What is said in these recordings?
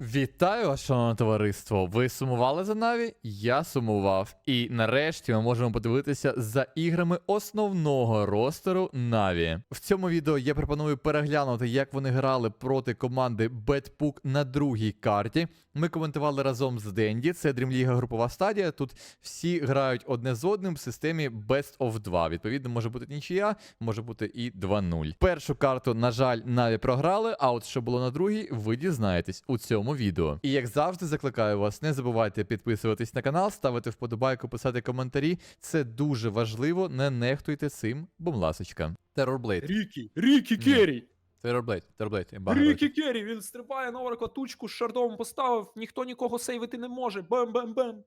Вітаю вас, шановне товариство! Ви сумували за Наві? Я сумував. І нарешті ми можемо подивитися за іграми основного ростеру Наві. В цьому відео я пропоную переглянути, як вони грали проти команди Бетпук на другій карті. Ми коментували разом з Денді. Це Дрімліга групова стадія. Тут всі грають одне з одним в системі Best of 2. Відповідно, може бути нічия, може бути і 2-0. Першу карту, на жаль, Наві програли, а от що було на другій, ви дізнаєтесь у цьому відео. І як завжди, закликаю вас, не забувайте підписуватись на канал, ставити вподобайку, писати коментарі. Це дуже важливо, не нехтуйте цим, бом ласочка. Терорблейд. Рікі, Рікі. Керрі! Терорблейд, Терорблейд. Рікі Керрі! Він стрибає на орка тучку з шардом поставив, ніхто нікого сейвити не може. Бем-бем-бем.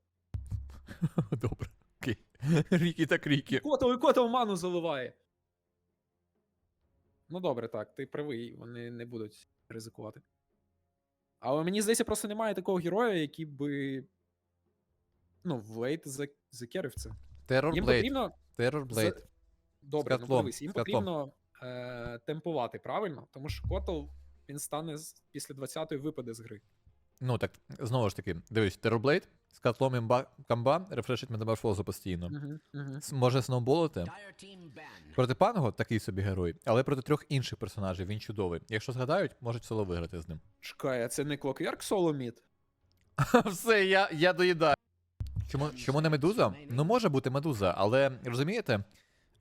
Добре. Окей. Рікі так рікі. Котов і котов ману заливає. Ну добре, так, ти правий, вони не будуть ризикувати. Але мені здається, просто немає такого героя, який би. Ну, за- закерив це. Їм Терорблейд. потрібно. Терорблейд. за- Добре, ну дивись, їм потрібно е- темпувати, правильно? Тому що котл він стане після 20-ї випаде з гри. Ну так, знову ж таки, дивись, Терорблейд з котлом імба камба рефрешить метаморфозу постійно. С- Може сноуболити. Проти Панго такий собі герой, але проти трьох інших персонажів він чудовий. Якщо згадають, можуть соло виграти з ним. Чекай, а це не Clockwork Соломіт? Все, я, я доїдаю. Чому, чому не медуза? Ну може бути медуза, але розумієте?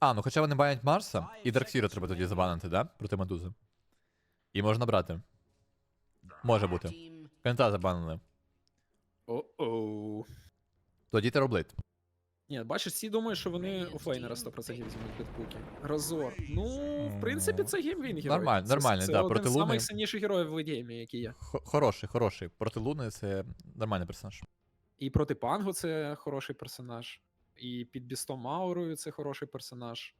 А, ну хоча вони банять Марса, і Дарксіра треба тоді забанити, да? Проти медузи. І можна брати. Може бути. Кента забанили. О-оу. Тоді Терорблейд. Ні, бачиш, всі думають, що вони офлейнера 100% візьмуть під пуки. Разор. Ну, в принципі, це геймвін герой. Нормально, Це- нормально, це да, один проти з Луни. самих сильніших героїв в геймі, які є. Х- Хороший, хороший. Проти Луни це нормальний персонаж. І проти Пангу це хороший персонаж. І під Бістом Аурою це хороший персонаж.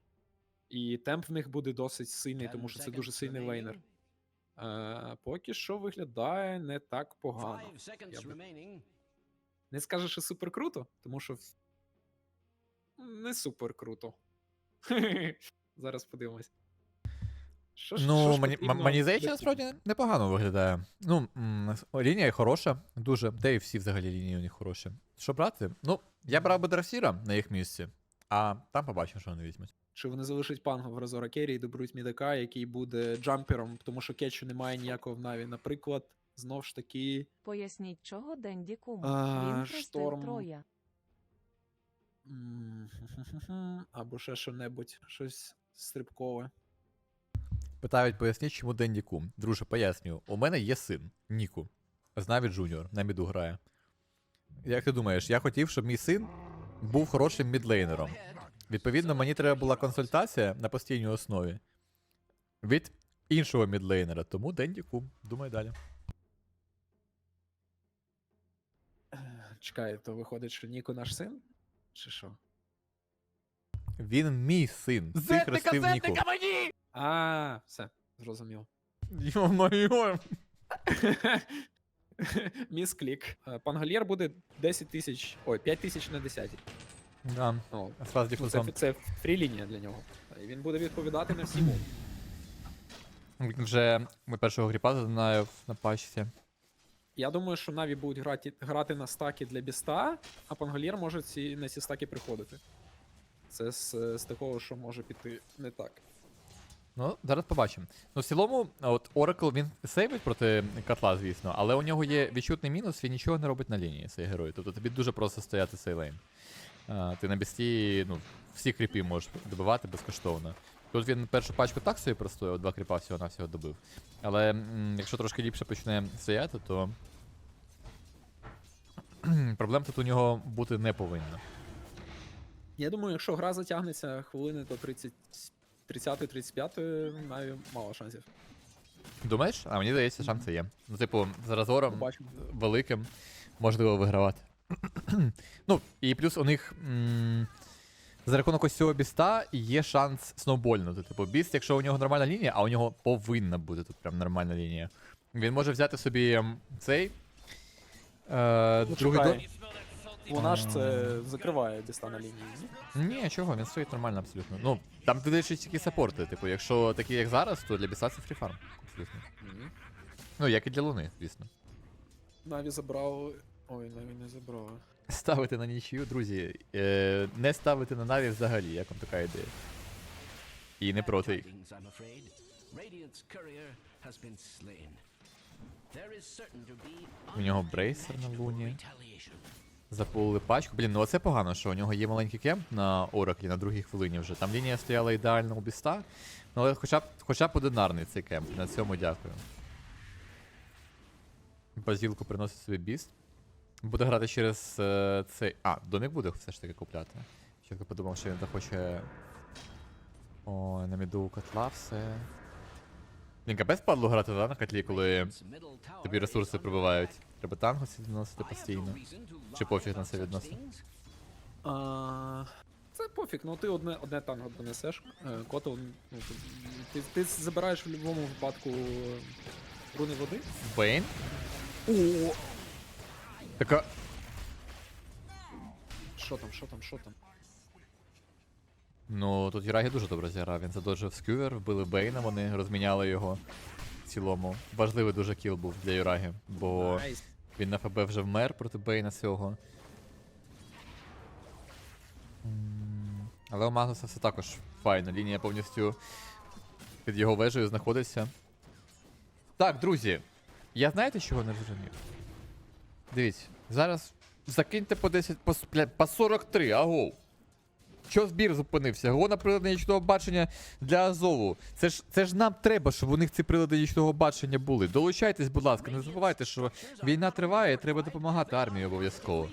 І темп в них буде досить сильний, тому що це дуже сильний лейнер. Е, поки що виглядає не так погано. Я би- Не скажеш, що супер круто, тому що не супер круто. Зараз подивимось. Що ж- що Ну, мені, мені здається, насправді непогано виглядає. Ну, лінія хороша, дуже. Де і всі взагалі лінії у них хороші. Що брати? Ну, я брав би Драфсіра на їх місці, а там побачимо, що вони візьмуть. Чи вони залишать панго в Разора Керрі і доберуть мідака, який буде джампером, тому що кетчу немає ніякого в Наві. Наприклад, знов ж таки. Поясніть, чого Денді Кум. А, Він шторм. троя. Або ще що-небудь, щось стрибкове. Питають, поясніть, чому Денді Кум. Друже, пояснюю. У мене є син, Ніку. З Наві Джуніор, на міду грає. Як ти думаєш, я хотів, щоб мій син був хорошим мідлейнером. Відповідно, мені треба була консультація на постійній основі від іншого мідлейнера, тому Денді Кум. Думаю далі. Чекай, то виходить, що Ніко наш син? Чи що? Він мій син. Ти хрестив Ніку. мені! А, все, зрозумів. Йо-моє. Міс клік. Е, Пангольєр буде 10 тисяч. Ой, 5 тисяч на 10. Да, Ну, з вас ну, це, це фрі-лінія для нього. І він буде відповідати на всі мови. Він вже ми першого гріпа задинаю на пачці. Я думаю, що Наві будуть грати, грати на стаки для біста, а Пангольєр може ці, на ці стаки приходити. Це з, з такого, що може піти не так. Ну, зараз побачимо. Ну, в цілому, от Oracle він сейвить проти котла, звісно, але у нього є відчутний мінус, він нічого не робить на лінії цей герой. Тобто тобі дуже просто стояти цей лейн. А, ти на бісті, ну, всі кріпи можеш добивати безкоштовно. Тут він першу пачку так собі простояв, два кріпа всього навсього добив. Але м, якщо трошки ліпше почне стояти, то проблем тут у нього бути не повинно. Я думаю, якщо гра затягнеться хвилини до 30 30-35, Наві мало шансів. Думаєш? А мені здається, шанси є. Ну, типу, з разором Побачимо. великим можливо вигравати. Ну, і плюс у них м- за рахунок ось цього біста є шанс сноубольнути. Типу, біст, якщо у нього нормальна лінія, а у нього повинна бути тут прям нормальна лінія. Він може взяти собі ем, цей. Е, Ну, другий до... Вона ж це закриває біста на лінії. ні? Чого, він стоїть нормально абсолютно. Ну, там ти дивишся тільки саппорти. Типу, якщо такі, як зараз, то для біста це фріфарм. Абсолютно. Ну, як і для луни, звісно. Наві забрав. Ой, Наві не забрав. Ставити на нічию, друзі. Е, не ставити на наві взагалі, як вам така ідея. І не проти. У нього брейсер на луні. Запулили пачку. Блін, ну оце погано, що у нього є маленький кемп на Ораклі на другій хвилині вже. Там лінія стояла ідеально у біста. Ну але хоча б хоча б одинарний цей кемп. На цьому дякую. Базілку приносить собі біст. Буде грати через е, цей. А, до них буде все ж таки купляти. Чітко подумав, що він захоче. Ой, на міду котла все. Блін, капець падло грати да, на котлі, коли тобі ресурси under прибивають. Треба танго відносити постійно. Чи пофіг на це відносно? А, це пофіг, ну ти одне, одне танго донесеш. Е, Котел, ну, ти, ти, ти забираєш в будь-якому випадку е, руни води. Бейн? О! Така. Що там, що там, що там? Ну, тут Юрагі дуже добре зіграв. Він задоджив скювер, вбили Бейна, вони розміняли його в цілому. Важливий дуже кіл був для Юрагі, бо Найс. він на ФБ вже вмер проти Бейна цього. Але у Магнуса все також файно. Лінія повністю під його вежею знаходиться. Так, друзі. Я знаєте, чого не зрозумів? Дивіться, зараз закиньте по 10, по, по 43, агоу. Що збір зупинився? Го на прилади нічного бачення для Азову. Це ж, це ж нам треба, щоб у них ці прилади нічного бачення були. Долучайтесь, будь ласка, не забувайте, що війна триває, і треба допомагати армії обов'язково.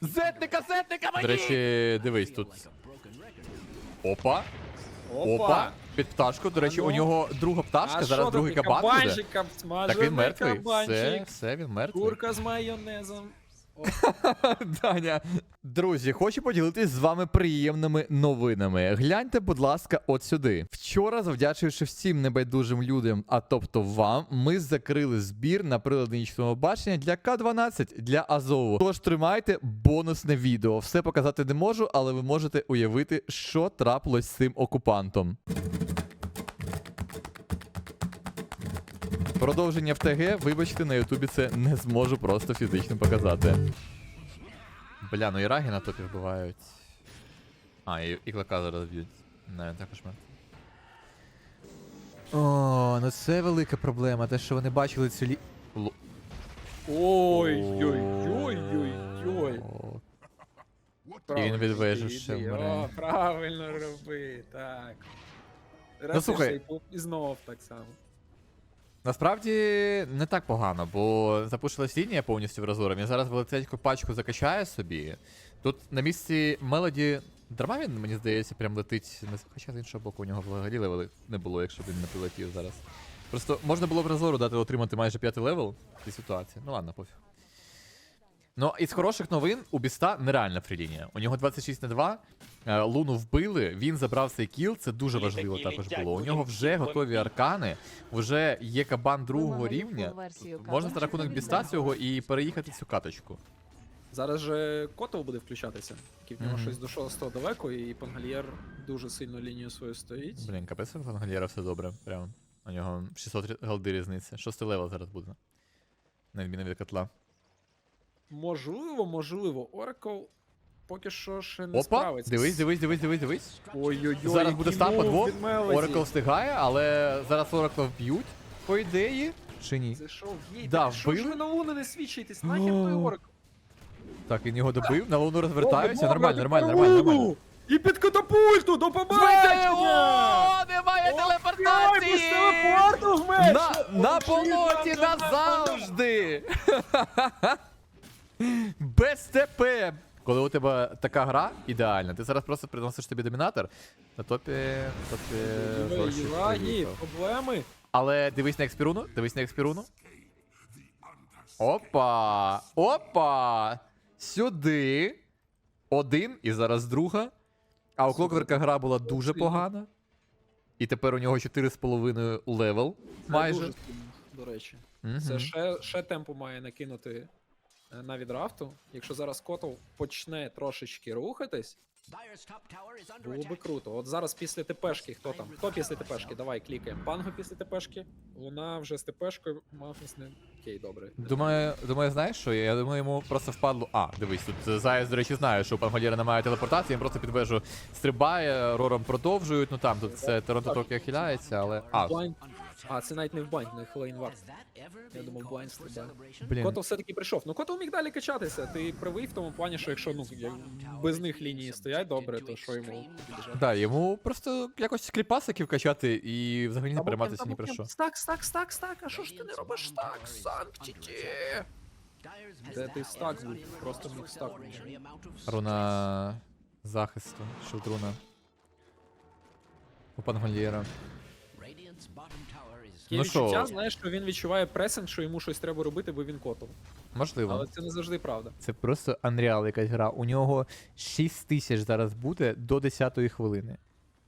Зетника, зетника mені! До речі, дивись тут. Опа, опа, під пташку. До речі, у нього друга пташка, зараз другий кабан буде. Так він мертвий. Все, все, він мертвий. Курка з майонезом. Даня. Друзі, хочу поділитись з вами приємними новинами. Гляньте, будь ласка, от сюди. Вчора, завдячуючи всім небайдужим людям, а тобто вам, ми закрили збір на прилади бачення для К-12 для Азову. Тож тримайте бонусне відео. Все показати не можу, але ви можете уявити, що трапилось з цим окупантом. Продовження в ТГ, вибачте, на Ютубі це не зможу просто фізично показати. Бля, ну і раги на топі вбивають. А, і, і клака зараз б'ють. Не, також мертвий. О, ну це велика проблема, те, що вони бачили цю лі. Лу- Ой-ой-ой-ой-ой. О, Правильно, відвежу йди, ще. О, правильно роби, так. Раз Ну, слухай. і ще І знов так само. Насправді не так погано, бо запушилась лінія повністю в розором. Я зараз величезну пачку закачає собі. Тут на місці Мелоді. Дарма він, мені здається, прям летить. Хоча з іншого боку у нього взагалі левели не було, якщо б він не прилетів зараз. Просто можна було б розору дати отримати майже п'ятий левел цій ситуації. Ну ладно, пофіг. Ну, із хороших новин у Біста нереальна фрілінія. У нього 26 на 2. е, Луну вбили, він забрав цей кіл, це дуже важливо також було. У нього вже готові аркани, вже є кабан другого рівня. Можна за рахунок біста цього і переїхати цю каточку. Зараз же Котов буде включатися. Тільки в нього Мгм. щось до 6 далеко, і Пангальєр дуже сильно лінію свою стоїть. Блін, капець у Фангальєра все добре. Прям. У нього 600 голди різниця. Шостий левел зараз буде. На відміну від котла. Можливо, можливо, Оракл поки що ще не Опа! справиться. Дивись, дивись, дивись, дивись, дивись. Ой-ой-ой, Зараз буде який став по двох. від Мелоді. Оракл встигає, але зараз Оракла вб'ють, по ідеї. Чи ні? Це що, в'їй, Да, що ж вбили? ви на луни не свідчитесь? Нахер той О. Оракл? Так, він його добив, на луну розвертаються. Нормально, нормально, нормально, луну! нормально. І під катапульту, до побачення! Немає Ой, без телепорту в меч! На, на полоті назавжди! Без ТП! Коли у тебе така гра ідеальна, ти зараз просто приносиш тобі домінатор, на топі. на топі приїхав. проблеми. Але дивись на експіруну, дивись на експіруну. Опа! Опа! Сюди. Один і зараз друга. А у Клокверка гра була дуже погана. І тепер у нього 4,5 левел. Це Майже. дуже сильно, До речі. Мгм. Це ще, ще темпу має накинути на відрафту. Якщо зараз Котов почне трошечки рухатись, Було би круто. От зараз після ТПшки, хто там? Хто після ТПшки? Давай клікаємо. Панго після ТПшки. Луна вже з ТПшкою. Магнус не. Окей, добре. Думаю, думаю, знаєш що? Я думаю, йому просто впадло. А, дивись, тут Заяць, до речі, знає, що у Пангольєра немає телепортації, він просто під вежу стрибає, рором продовжують. Ну там тут це Торонто Токіо хиляється, але. А. А, це навіть не в байн, не Хелейн Вард. Has that Я думав, cause Blind стрибає. celebration? блін. Кото все-таки прийшов. Ну Кото міг далі качатися. Ти правий в тому плані, що якщо ну як без них лінії стоять добре, то що йому підбіжати? Да, йому просто якось кліпасиків качати і взагалі не перейматися ні про що. Стак, стак, стак, стак, а що ж ти не робиш стак, Санктіті? Де ти стак був? Просто міг стак. Руна захисту, шутруна. У Пангольєра. Є Ну відчуття, що? знаєш, що він відчуває пресинг, що йому щось треба робити, бо він котов. Можливо. Але це не завжди правда. Це просто Unreal якась гра. У нього 6 тисяч зараз буде до 10-ї хвилини.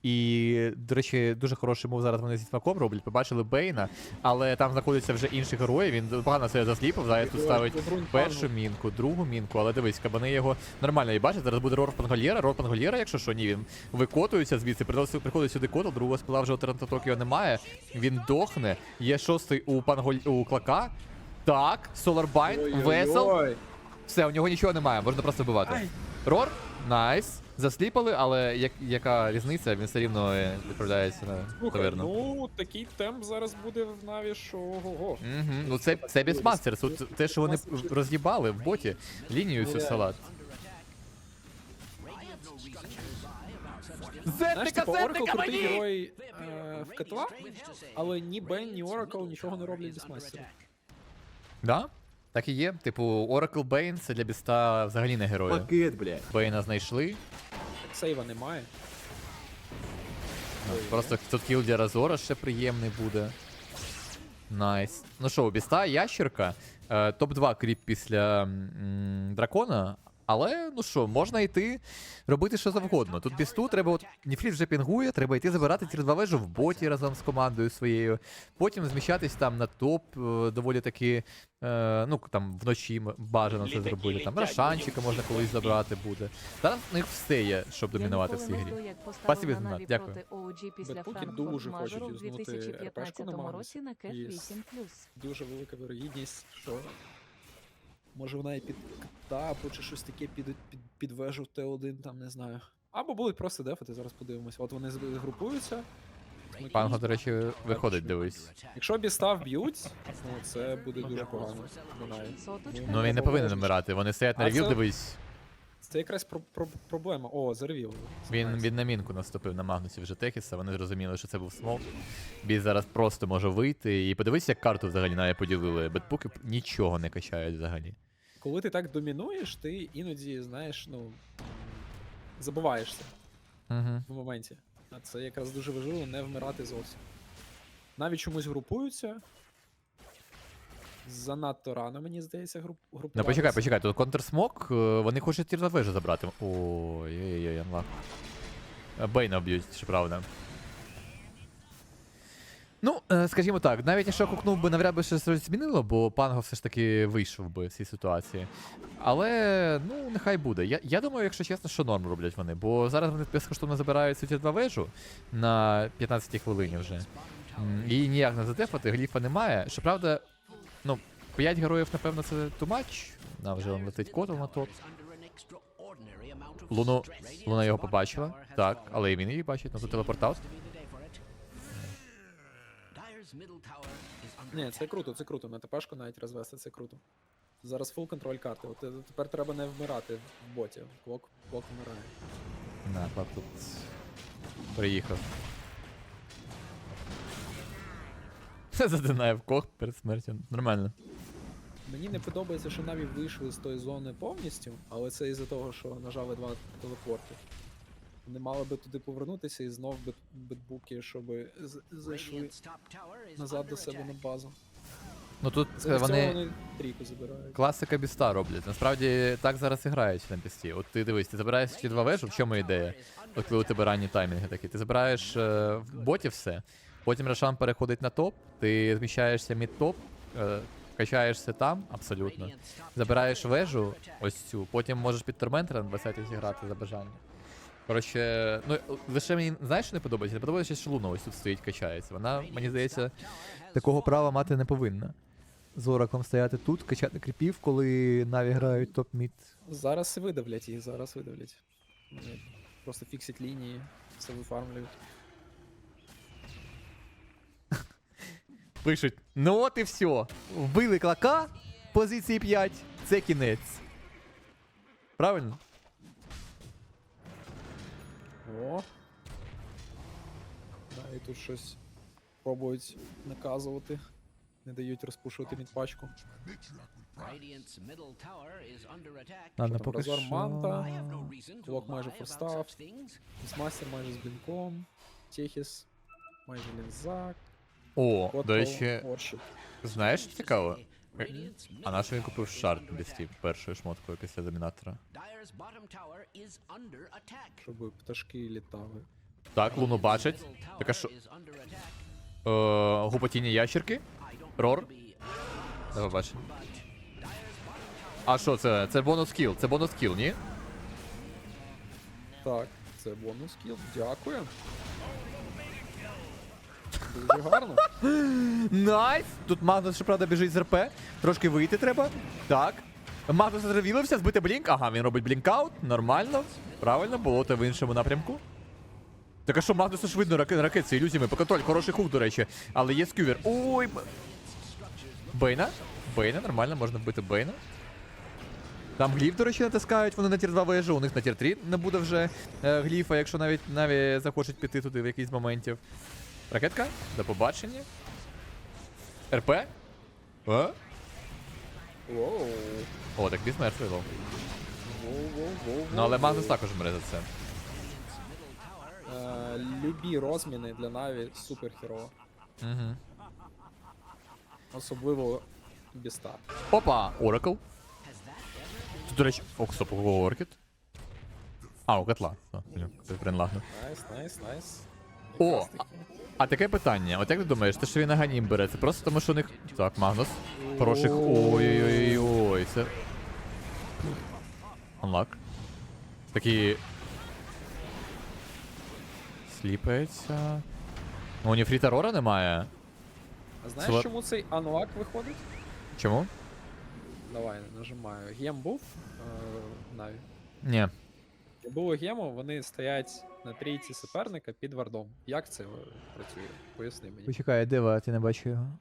І, до речі, дуже хороший мов зараз вони зі смаком роблять. Побачили Бейна, але там знаходяться вже інші герої. Він погано себе засліпив. Зараз тут ставить першу мінку, другу мінку, але дивись, кабани його нормально і бачать. Зараз буде рор Пангольєра. Рор Пангольєра, якщо що, ні, він викотується звідси, приходить, приходить сюди котл, другого спила вже у Торонто Токіо немає. Він дохне. Є шостий у Панголь у Клака. Так, Соларбайн, весел. Все, у нього нічого немає, можна просто вбивати. Рор, найс. Засліпали, але як, яка різниця, він все рівно е, відправляється на Слухай, таверну. ну такий темп зараз буде в Наві, що ого. Угу. Ну це, це Бісмастерс. Тут те, що вони роз'їбали в боті, лінію цю салат. Знаєш, Зетника, типу, Оракл крутий герой е, в КТВ, але ні Бен, ні Оракл нічого не роблять без мастера. Да? Так і є. Типу, Oracle Bane це для біста взагалі не герої. Пакет, блядь. Бейна знайшли. Сейва немає. Ну, Просто тут кіл для Разора ще приємний буде. Найс. Ну що, обіста біста ящерка. Е, Топ-2 кріп після м, дракона. Але, ну що, можна йти робити що завгодно. Тут бісту треба, от Ніфріт вже пінгує, треба йти забирати ці два вежу в боті разом з командою своєю. Потім зміщатись там на топ, е, доволі таки, е, ну там вночі бажано це зробити. Там Рошанчика можна колись забрати буде. Зараз у них все є, щоб домінувати в цій грі. Спасибі, Наві дякую. Бетпуки дуже хочуть юзнути 2015 РПшку на році на кеш І 8+. Дуже велика вирогідність, що може вона і під катапу чи щось таке під, під, під вежу Т1, там не знаю. Або будуть просто дефати, зараз подивимося. От вони групуються. Панго, до речі, виходить, дивись. Якщо біста вб'ють, ну це буде дуже погано. Соточка Ну він не повинен вмирати. Вони стоять на А ревіл, це- дивись. Це якраз про, про, проблема. О, заревів. Він, він на мінку наступив на Магнусі вже Техіса, вони зрозуміли, що це був смок. Біс зараз просто може вийти. І подивись, як карту взагалі навіть поділили. Бетпуки нічого не качають взагалі. Коли ти так домінуєш, ти іноді, знаєш, ну. Забуваєшся Угу. в моменті. А це якраз дуже важливо не вмирати зовсім. Навіть чомусь групуються. Занадто рано, мені здається, груп... групуватися. Ну почекай, почекай, тут контрсмок, е, вони хочуть тір на вежу забрати. Ой-ой-ой, анлак. Е, Бейна б'ють, щоправда. Ну, е, скажімо так, навіть якщо кукнув би, навряд би щось змінило, бо Панго все ж таки вийшов би в цій ситуації. Але, ну, нехай буде. Я, я думаю, якщо чесно, що норм роблять вони, бо зараз вони безкоштовно забирають тір 2 вежу на 15 хвилині вже. І ніяк не задефати, гліфа немає. Щоправда, ну, 5 героїв, напевно, це too much. Нам вже он летить котл на топ. Луну, Луна його побачила. Так, але і він її бачить, ну тут телепортаут. Ні, це круто, це круто. На ТПшку навіть розвести, це круто. Зараз фул контроль карти. От е, тепер треба не вмирати в боті. Клок, клок вмирає. На, клап тут приїхав. Задинає в кох перед смертю. Нормально. Мені не подобається, що наві вийшли з тої зони повністю, але це із-за того, що нажали два телепорти. Не мали би туди повернутися і знов бит, битбуки, щоб з- зайшли назад до себе на базу. Ну тут е, Замість вони вони трійку забирають. класика біста роблять. Насправді так зараз і грають на бісті. От ти дивись, ти забираєш ті два вежу, в чому ідея? От коли у тебе ранні таймінги такі. Ти забираєш е, в боті все, потім Рошан переходить на топ, ти зміщаєшся мід-топ, е, качаєшся там, абсолютно. Забираєш вежу, ось цю, потім можеш під Торментера 20 зіграти за бажанням. Коротше, ну лише мені знаєш, що не подобається? Не подобається, що Луна ось тут стоїть, качається. Вона, мені здається, такого права мати не повинна. З Ораклом стояти тут, качати кріпів, коли Наві грають топ-мід. Зараз видавлять їх, зараз видавлять. Просто фіксять лінії, все вифармлюють. Пишуть: ну от і все. Вбили клака, позиції 5, це кінець. Правильно? О. Да, і тут щось пробують наказувати. Не дають розпушувати мідпачку. Ладно, поки що... Манта? Блок майже форстав. Мастер майже з блінком. Техіс. Майже лінзак. О, Котл, до речі, Орщик. знаєш, що цікаво? А middle на що він купив шарт без тіп, першою шмоткою після домінатора? Dyer's bottom tower is under attack. Щоб пташки літали. Так, луну бачить. Middle Так а що? Е, гупотіння ящерки? Рор? Давай бачимо. А що це? Це бонус кіл, це бонус кіл, ні? Так, це бонус кіл. Дякую. Дуже гарно. Найс! Тут Магнус, щоправда, біжить з РП. Трошки вийти треба. Так. Магнус зревілився, збити блінк. Ага, він робить блінкаут. Нормально. Правильно, було те в іншому напрямку. Так а що, Магнусу ж видно раки, ракет з ілюзіями. По контроль, хороший хук, до речі. Але є скювер. Ой. Бейна? Бейна, нормально, можна вбити Бейна. Там гліф, до речі, натискають, вони на тір 2 вежу, у них на тір 3 не буде вже е, гліфа, якщо навіть навіть захочуть піти туди в якийсь моментів. Ракетка, до побачення. РП? А? Воу. О, так біс мертвий лов. Ну але Магнус також мре за це. Е, любі розміни для Наві супер херово. Угу. Особливо біста. Опа! Оракл. Тут, до речі, о, стоп, у кого А, у котла. Блін, це бренлагнув. Найс, найс, найс. О, А таке питання, от як ти думаєш, те, що він аганім бере, це просто тому, що у них. Так, Магнус. Хороших. Ой-ой-ой-ой, це. Unlock. Такі. Сліпається. Ну, у Ніфріта Рора немає. А знаєш, Сла- чому цей анлак виходить? Чому? Давай, нажимаю. Гем був е, Наві. Ні. Не було гему, вони стоять на трійці суперника під вардом. Як це е, працює? Поясни мені. Почекай, ви? Я не бачу його.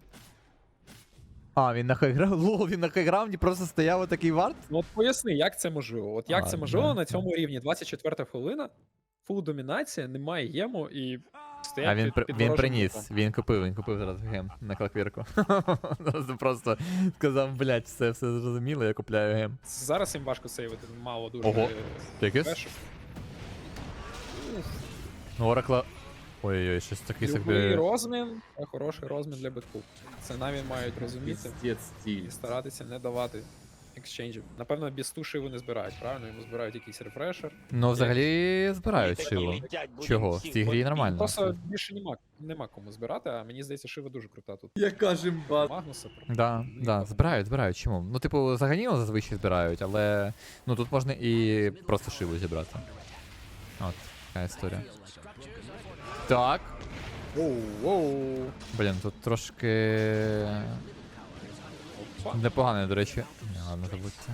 А, він на хайграунді. Лол, він на хайграунді просто стояв отакий вард? Ну от поясни, як це можливо? От як А, це можливо да, на цьому рівні? 24 хвилина, фул домінація, немає гему і стоять А він, під, при- під він ворожим приніс, він купив, він купив зараз гем на клаквірку. Просто- Просто сказав, блядь, все, все зрозуміло, я купляю гем. Зараз їм важко сейвити, мало дуже. Ого. е. Ну, Оракла. Ой-ой-ой, щось такий Любий собі. розмін, а хороший розмін для битку. Це навіть мають розуміти і старатися не давати екшенджів. Напевно, без туші вони збирають, правильно? Йому збирають якийсь рефрешер. Ну, взагалі збирають шило. Чого? В цій грі нормально. Просто більше нема, нема кому збирати, а мені здається, Шива дуже крута тут. Яка жимба. Магнуса. про- Да, да, збирають, збирають. Чому? Ну, типу, заганіно зазвичай збирають, але ну тут можна і просто шиву зібрати. От, така історія. Так. Воу. Блін, тут трошки. Опа. Непогано, до речі. Не, ладно, забудьте.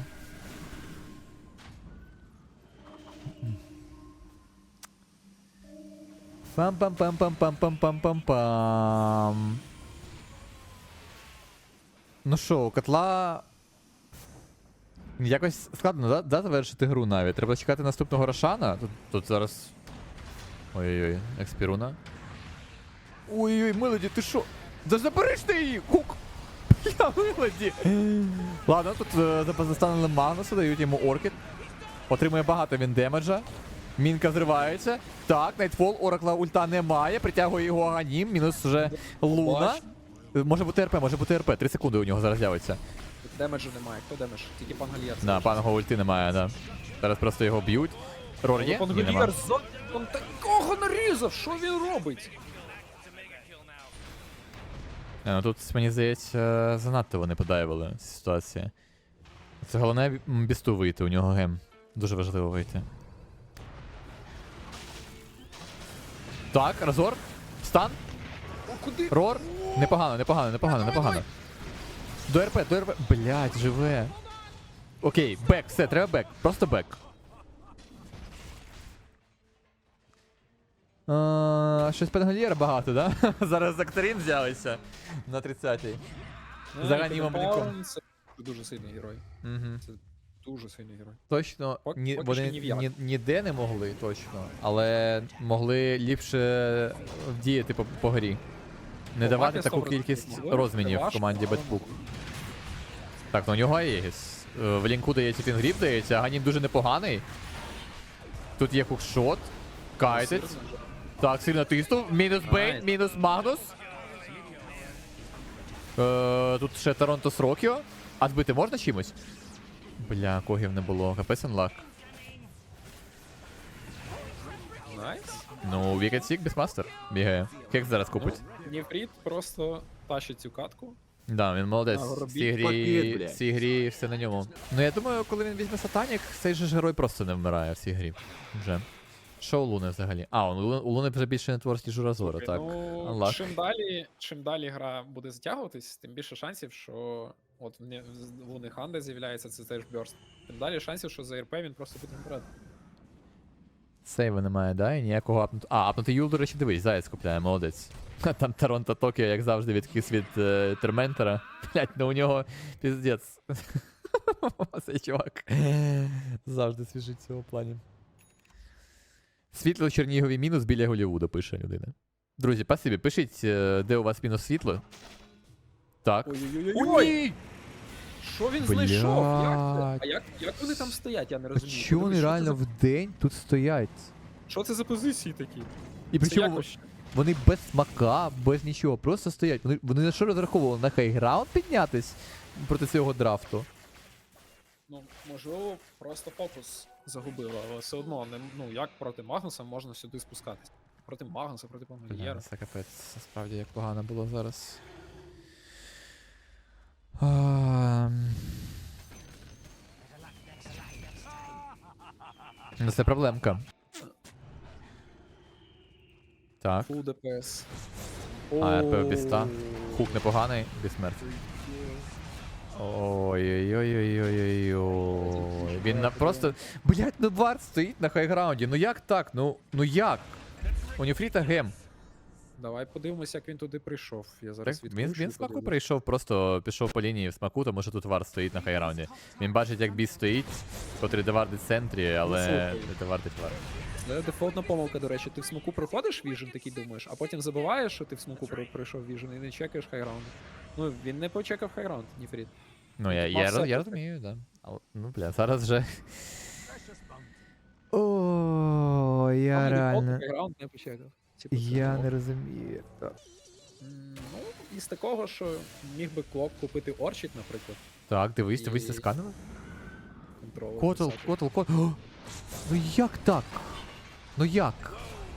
Пам-пам-пам-пам-пам-пам-пам-пам. Ну що, у котла. Якось складно, да, да, завершити гру навіть. Треба чекати наступного Рошана. Тут, тут зараз. Ой-ой-ой, експіруна. Ой-ой, Мелоді, ти що? Да забереш ти її! Кук! Бля, Мелоді! Ладно, тут е, застанили Магнуса, дають йому оркід. Отримує багато він демеджа. Мінка зривається. Так, Найтфол, Оракла ульта немає. Притягує його Аганім. Мінус вже Луна. Може бути РП, може бути РП. Три секунди у нього зараз з'явиться. Демеджу немає. Хто демедж? Тільки пан Галієр. Да, паного ульти немає, да. Зараз просто його б'ють. Рор є? Ні, нема. Он такого нарізав! Що він робить? Не, ну тут, мені здається, занадто вони подаювали цю ситуацію. Це головне м, бісту вийти, у нього гем. Дуже важливо вийти. Так, Разор. Стан. О, куди? Рор. Непогано, непогано, непогано, непогано. До РП, до РП. Блять, живе. Окей, бек, все, треба бек. Просто бек. А, щось пенгольєра багато, да? Зараз Акторін з'явиться на 30-й. Ну, Нікіта ліком. Це дуже сильний герой. Угу. Дуже сильний герой. Точно, Пок- ні, поки вони що ні в як. ні, ніде не могли, точно, але могли ліпше вдіяти по, по грі. Не давати таку 100% кількість розмінів Це в команді важко, Бетпук. Так, ну у нього Аєгіс. Е, В лінку дається пінгріп, дається, а Ганім дуже непоганий. Тут є хукшот. Сильно. Так, сильно тиснув. Мінус Бейн, Найс. мінус Магнус. Е, тут ще Торонто Срокіо. А збити можна чимось? Бля, когів не було. Капець анлак. Найс. Ну, Вікет Сік Бісмастер бігає. Кек зараз купить. Ну, Ніфріт просто тащить цю катку. Да, він молодець. В цій грі, в цій грі все на ньому. Ну я думаю, коли він візьме сатанік, цей же ж герой просто не вмирає в цій грі. Вже. Що у Луни взагалі? А, у Луни, у Луни вже більше не творчі Журазора, так. Ну, Unlock. чим далі, чим далі гра буде затягуватись, тим більше шансів, що от в не- в Луни Ханда з'являється, це теж бёрст. Тим далі шансів, що за РП він просто буде грати. Сейва немає, да? І ніякого апнути. А, апнути Юл, до речі, дивись, заяць купляє, молодець. Ха, Там Торонто Токіо, як завжди, відкис від е, Терментера. Блять, ну у нього піздець. Цей чувак. Завжди свіжить в цьому плані. Світло в Чернігові мінус біля Голлівуда, пише людина. Друзі, спасибі, пишіть, е, де у вас мінус світло. Так. Ой-ой-ой! Ой! Що він знайшов? Як це? А як, як вони там стоять, я не розумію. чого вони реально це в день тут стоять? Що це за позиції такі? І причому? Вони без смака, без нічого, просто стоять. Вони, вони на що розраховували? На хайграунд піднятись проти цього драфту? Ну, можливо, просто фокус загубили, але все одно, не, ну як проти Магнуса можна сюди спускатись? Проти Магнуса, проти Пангольєра. це капець, насправді як погано було зараз. А... Ну, Це проблемка. Так, Фул ДПС. А, РП біста. Хук непоганий, безсмерть. Ой-ой-ой-ой-ой-ой. Він на просто. Блять, ну вард стоїть на хайграунді. Ну як так? Ну, ну як? У Ніфріта гем. Давай подивимося, як він туди прийшов. Я Так, він, він смаку подивлюсь. прийшов, просто пішов по лінії в смаку, тому що тут вард стоїть на хайграунді. Він бачить, як біс стоїть, котрий девардить в центрі, але слухай. не девардить вард. Це дефолтна помилка, до речі. Ти в смоку проходиш віжен, такий думаєш, а потім забуваєш, що ти в смоку при- пройшов віжен і не чекаєш хайраунд. Ну, він не почекав хайраунд, Ніфрід. Ну, я, я, я таки. розумію, да. Але, ну, бля, зараз вже. О, я реально. Хайраунд не почекав. Типу, Я не розумію. М, Ну, із такого, що міг би клоп купити Орчит, наприклад, Так, дивись, дивись, І- сканили? контролер. Котл, писати. котл, котл. О! Ну як так? Ну як?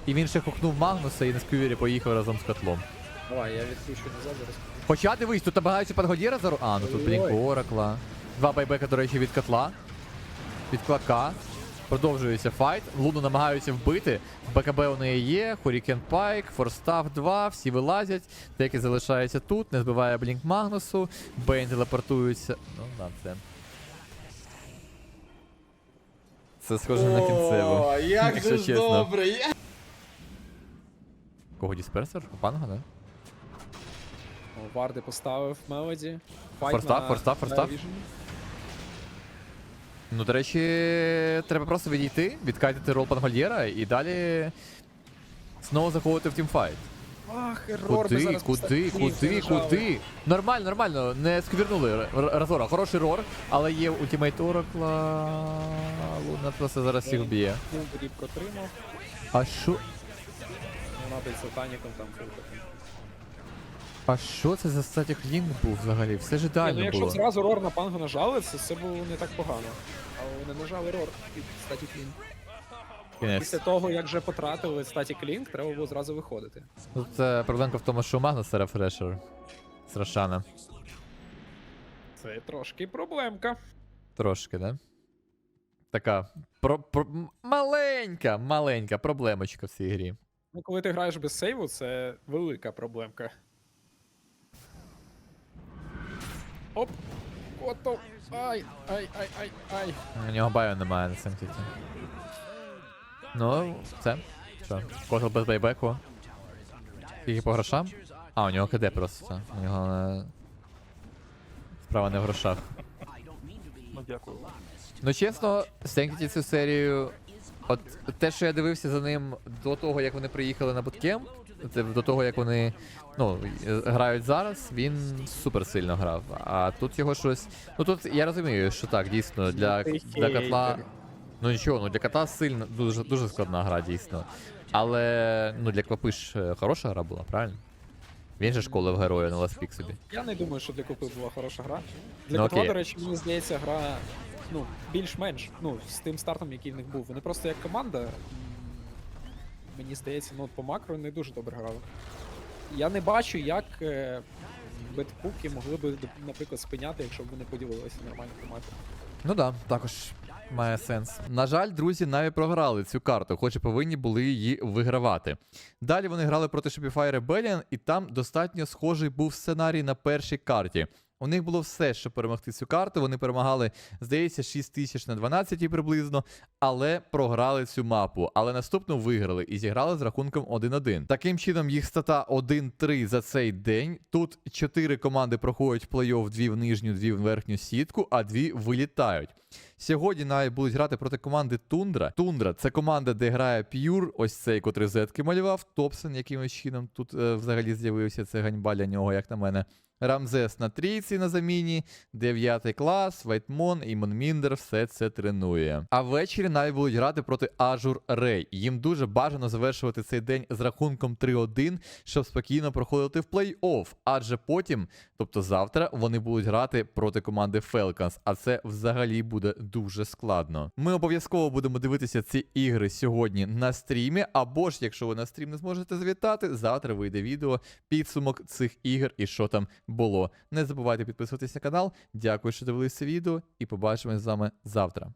І він ще хукнув Магнуса і на сквівері поїхав разом з котлом. Давай, я відключу назад зараз. Хоча дивись, тут намагаються Пангодіра зару. А, ну тут блінк. Оракла. Два байбека, до речі, від котла. Від клака. Продовжується файт. Луну намагаються вбити. БКБ у неї є. Хурікен Пайк, Форстав 2, всі вилазять. Деякі залишається тут, не збиває блінк Магнусу. Бейн телепортується. Ну, на це. Це схоже на кінцеву. як Якщо же ж добре. Кого дисперсер? Панга, да? Варди поставив Мелоді. Форстав, на- форстав. Ну, до речі, треба просто відійти, відкатити рол Пангольєра і далі знову заходити в тімфайт. Ах, ерор Куди, зараз куди, куди, куди? Нормально, нормально, не сквірнули Разора. Хороший рор, але є ультимейт Оракла. Луна просто зараз всіх б'є. А що? Сатаніком там. А що це за статік лінк був взагалі? Все ж Ні, ну якщо було. б зразу рор на пангу нажали, це, це було не так погано. Але вони нажали рор під статі клінк. Кінець. Після того, як вже потратили статі клінк, треба було зразу виходити. Тут е, проблемка в тому, що у Магнуса рефрешер. З Рошана. Це трошки проблемка. Трошки, да? Така про, про, м- маленька, маленька проблемочка в цій грі. Ну, коли ти граєш без сейву, це велика проблемка. Оп! Ото! Ай, ай, ай, ай, ай. У нього баю немає на цьому тільки. Ну, це. Що? Котл без бейбеку. Скільки по грошам? А, у нього КД просто. У нього не... Справа не в грошах. Ну дякую. Ну чесно, Сенкіті цю серію. От те, що я дивився за ним до того, як вони приїхали на буткем, це до того, як вони ну, грають зараз, він супер сильно грав. А тут його щось. Ну тут я розумію, що так, дійсно, для, ти для котла. Ну нічого, ну для кота сильно, дуже, дуже складна гра, дійсно. Але ну для квапи ж е, хороша гра була, правильно? Він же школив героя на Pick собі. Я не думаю, що для Копи була хороша гра. Для Ну, Котла, окей. до речі, мені здається, гра ну, більш-менш ну, з тим стартом, який в них був. Вони просто як команда, мені здається, ну, по макро не дуже добре грали. Я не бачу, як е, бетпуки могли би, наприклад, спиняти, якщо б вони поділилися нормально по макро. Ну да, також має сенс. На жаль, друзі, навіть програли цю карту, хоч і повинні були її вигравати. Далі вони грали проти Shopify Rebellion, і там достатньо схожий був сценарій на першій карті. У них було все, щоб перемогти цю карту. Вони перемагали, здається, 6 тисяч на 12 приблизно, але програли цю мапу. Але наступну виграли і зіграли з рахунком 1-1. Таким чином, їх стата 1-3 за цей день. Тут 4 команди проходять плей-офф, дві в нижню, дві в верхню сітку, а дві вилітають. Сьогодні навіть будуть грати проти команди Тундра. Тундра це команда, де грає П'юр, ось цей, котрий зетки малював. Топсен якимось чином тут е, взагалі з'явився. Це ганьба для нього, як на мене. Рамзес на трійці на заміні, 9 клас, Вайтмон і Монміндер все це тренує. А ввечері навіть будуть грати проти Ажур Рей. Їм дуже бажано завершувати цей день з рахунком 3-1, щоб спокійно проходити в плей-офф. Адже потім, тобто завтра, вони будуть грати проти команди Falcons, а це взагалі буде дуже складно. Ми обов'язково будемо дивитися ці ігри сьогодні на стрімі. Або ж, якщо ви на стрім не зможете завітати, завтра вийде відео підсумок цих ігор і що там було. Не забувайте підписуватися на канал. Дякую, що дивилися відео, і побачимось з вами завтра.